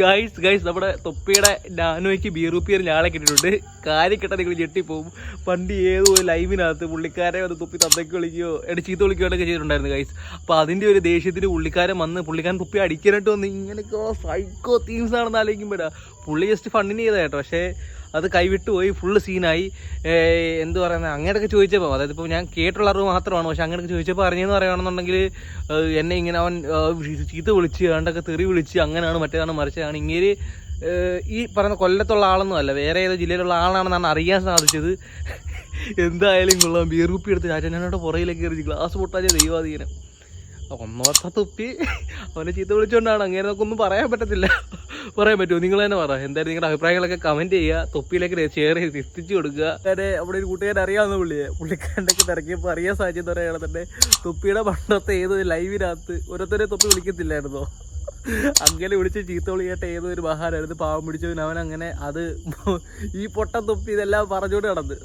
Guys guys നമ്മുടെ തൊപ്പിയുടെ നാനോയ്ക്ക് ബീറുപ്പിയർ ഞാളെ കിട്ടിയിട്ടുണ്ട്. കാര്യം കിട്ടാൻ നിങ്ങൾ ഞെട്ടിപ്പോവും. പണ്ട് ഏതോ ഒരു ലൈവിനകത്ത് പുള്ളിക്കാരെ വന്ന് തൊപ്പി തന്തയ്ക്ക് വിളിക്കുകയോ എടി ചീത്ത വിളിക്കുകയോ ഒക്കെ ചെയ്തിട്ടുണ്ടായിരുന്നു ഗൈസ് അപ്പോൾ അതിന്റെ ഒരു ദേഷ്യത്തിന് പുള്ളിക്കാരൻ വന്ന് പുള്ളിക്കാരൻ തൊപ്പി അടിക്കാനായിട്ട് വന്ന് ഇങ്ങനെയൊക്കെ സൈക്കോ തീംസ് ആണെന്ന് ആലോചിക്കുമ്പോഴാണ് പുള്ളി ജസ്റ്റ് ഫണ്ണിന് ചെയ്തതായിട്ടോ പക്ഷേ അത് കൈവിട്ട് പോയി ഫുള്ള് സീനായി എന്ത് പറയുന്നത് അങ്ങനെയൊക്കെ ചോദിച്ചപ്പോൾ അതായത് ഇപ്പോൾ ഞാൻ കേട്ടുള്ള അറിവ് മാത്രമാണ് പക്ഷെ അങ്ങനെയൊക്കെ ചോദിച്ചപ്പോൾ അറിഞ്ഞെന്ന് പറയുകയാണെന്നുണ്ടെങ്കിൽ എന്നെ ഇങ്ങനെ അവൻ ചീത്ത വിളിച്ച് കണ്ടൊക്കെ തെറി വിളിച്ച് അങ്ങനെയാണ് മറ്റേതാണ് മറിച്ചതാണ്. ഇങ്ങനെ ഈ പറയുന്ന കൊല്ലത്തുള്ള ആളൊന്നും അല്ല വേറെ ഏതോ ജില്ലയിലുള്ള ആളാണെന്നാണ് അറിയാൻ സാധിച്ചത്. എന്തായാലും കൊള്ളാം ബിയർ കുപ്പി എടുത്ത് ചാറ്റനാനോട് പുറയിലേക്ക് കയറി ഗ്ലാസ് പൊട്ടാതെ ദൈവാധീനം. ഒന്നോർത്ത തുപ്പി. അവനെ ചീത്ത വിളിച്ചുകൊണ്ടാണ് അങ്ങനെ നമുക്കൊന്നും പറയാൻ പറ്റത്തില്ല. പറയാൻ പറ്റുമോ? നിങ്ങൾ തന്നെ പറ. എന്തായാലും നിങ്ങളുടെ അഭിപ്രായങ്ങളൊക്കെ കമന്റ് ചെയ്യുക. തൊപ്പിയിലേക്ക് ഷെയർ ചെയ്ത് എത്തിച്ചു കൊടുക്കുക. അതെ അവിടെ ഒരു കൂട്ടുകാരൻ അറിയാവുന്ന പുള്ളിയെ. പുള്ളിക്കാരന്റെ ഒക്കെ തിരക്കിയപ്പോൾ അറിയാൻ സാധിച്ചെന്ന് പറയുകയാണ് തന്നെ തൊപ്പിയുടെ പണ്ടത്തെ ഏത് ലൈവിനകത്ത് ഓരോരുത്തരെ തൊപ്പി വിളിക്കത്തില്ലായിരുന്നോ? അങ്ങനെ വിളിച്ച് ചീത്ത വിളിയായിട്ട് ഏതോ ഒരു മഹാനായിരുന്നു. പാവം പിടിച്ചവൻ അവൻ അങ്ങനെ അത് ഈ പൊട്ട തൊപ്പി ഇതെല്ലാം പറഞ്ഞുകൊണ്ട് നടന്ന്.